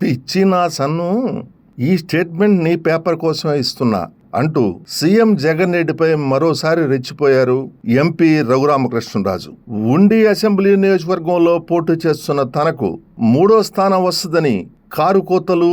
పిచ్చి నా సన్ను. ఈ స్టేట్మెంట్ నీ పేపర్ కోసమే ఇస్తున్నా అంటూ సీఎం జగన్ రెడ్డిపై మరోసారి రెచ్చిపోయారు ఎంపీ రఘురామకృష్ణరాజు. ఉండి అసెంబ్లీ నియోజకవర్గంలో పోటీ చేస్తున్న తనకు మూడో స్థానం వస్తుందని కారు కోతలు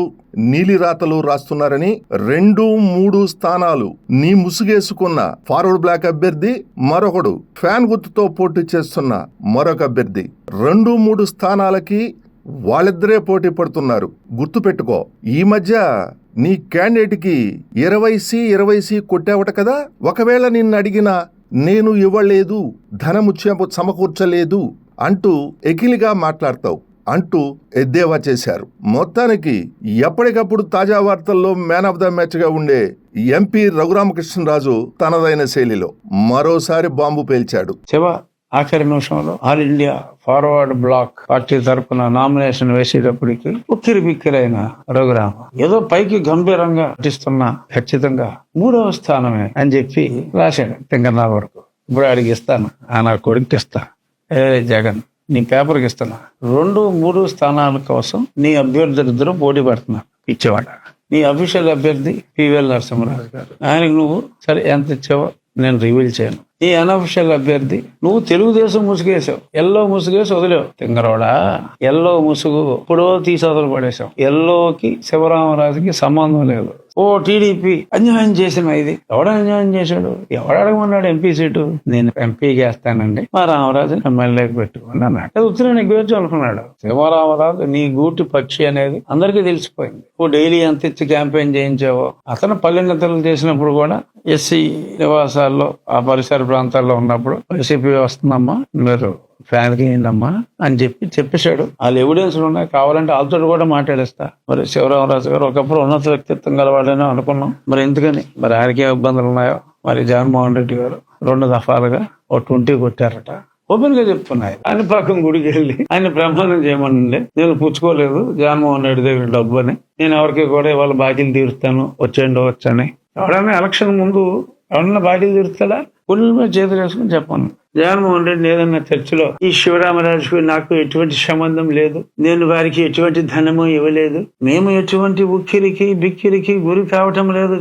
నీలిరాతలు రాస్తున్నారని రెండు మూడు స్థానాలు నీ ముసుగేసుకున్న ఫార్వర్డ్ బ్లాక్ అభ్యర్థి మరొకడు ఫ్యాన్ గుర్తుతో పోటీ చేస్తున్న మరొక అభ్యర్థి. రెండు మూడు స్థానాలకి వాళ్ళిద్దరే పోటీ పడుతున్నారు. గుర్తుపెట్టుకో ఈ మధ్య నీ క్యాండిడేట్కి ఇరవై సి ఇరవై సి కొట్టావట కదా? ఒకవేళ నిన్ను అడిగినా నేను ఇవ్వలేదు ధనము సమకూర్చలేదు అంటూ ఎకిలిగా మాట్లాడతావు అంటూ ఎద్దేవా చేశారు. మొత్తానికి ఎప్పటికప్పుడు తాజా వార్తల్లో మ్యాన్ ఆఫ్ ద మ్యాచ్గా ఉండే ఎంపీ రఘురామకృష్ణరాజు తనదైన శైలిలో మరోసారి బాంబు పేల్చాడు. శివ ఆఖరి నిమిషంలో all India forward black party తరపున నామినేషన్ వేసేటప్పటికి ఉక్కిరి బిక్కిరైన రఘురామ ఏదో పైకి గంభీరంగా నటిస్తున్నా ఖచ్చితంగా మూడవ స్థానమే అని చెప్పి రాశాడు తింగన్నా వరకు. ఇప్పుడు ఆడికి ఇస్తాను. ఆ నా కొడుకు ఇస్తా. ఏ జగన్ నీ పేపర్కి ఇస్తున్నా. రెండు మూడు స్థానాల కోసం నీ అభ్యర్థి ఇద్దరు పోటీ పడుతున్నారు. ఇచ్చేవాడ నీ అఫీషియల్ అభ్యర్థి పివిఎల్ నరసింహరాజు గారు. ఆయనకు నువ్వు సరే ఎంత ఇచ్చావో నేను రివీల్ చేయను. ఈ అనఫిషియల్ అభ్యర్థి. నువ్వు తెలుగుదేశం ముసుగేసావు ఎల్లో ముసుగేసి వదిలేవు. తింగరోడా ఎల్లో ముసుగు. ఇప్పుడో తీసి వదలు పడేసావు ఎల్లోకి శివరామరాజుకి సంబంధం లేదు. ఓ టీడీపీ అన్యాయం చేసిన ఇది. ఎవడ అన్యాయం చేశాడు? ఎవడ అడగమన్నాడు ఎంపీ సీటు? నేను ఎంపీ చేస్తానండి. మా రామరాజు ఎమ్మెల్యేకి పెట్టుకుని అన్నాడు. అది ఉత్తరం నెగ్గువచ్చు అనుకున్నాడు. శివరామరాజు నీ గూటి పక్షి అనేది అందరికీ తెలిసిపోయింది. ఓ డైలీ ఎంత ఇచ్చి క్యాంపెయిన్ చేయించావో? అతను పల్లెన్నతలు చేసినప్పుడు కూడా ఎస్సీ నివాసాల్లో ఆ పరిసర ప్రాంతాల్లో ఉన్నప్పుడు వైసీపీ వస్తుందమ్మా మీరు ఫ్యాన్ అమ్మా అని చెప్పి చెప్పేశాడు. వాళ్ళు ఎవిడెన్స్లు ఉన్నాయి కావాలంటే వాళ్ళతో కూడా మాట్లాడేస్తా. మరి శివరామరాజు గారు ఒకప్పుడు ఉన్నత వ్యక్తిత్వం గలవాడని అనుకున్నాం. మరి ఎందుకని? మరి ఆయనకే ఇబ్బందులు ఉన్నాయో? మరి జగన్మోహన్ రెడ్డి గారు రెండు దఫాలుగా ఓ ట్వంటీ కొట్టారట. ఓపెన్గా చెప్తున్నాయి. ఆయన పక్కన గుడికి వెళ్ళి ఆయన బ్రహ్మాండం చేయమనండి. నేను పుచ్చుకోలేదు. జగన్మోహన్ రెడ్డి దగ్గర డబ్బు అని. నేను ఎవరికి కూడా ఇవాళ బాకీలు తీరుస్తాను వచ్చేయండి వచ్చని ఎవడైనా ఎలక్షన్ ముందు ఎవరన్నా బాకీలు తీరుస్తాడా? గుండెల మీద చేతులు వేసుకుని చెప్పాను జగన్మోహన్ రెడ్డి ఏదన్నా చర్చలో ఈ శివరామరాజుకు నాకు ఎటువంటి సంబంధం లేదు. నేను వారికి ఎటువంటి ధనము ఇవ్వలేదు. మేము ఎటువంటి ఉక్కిరికి బిక్కిరికి గురి కావటం లేదు.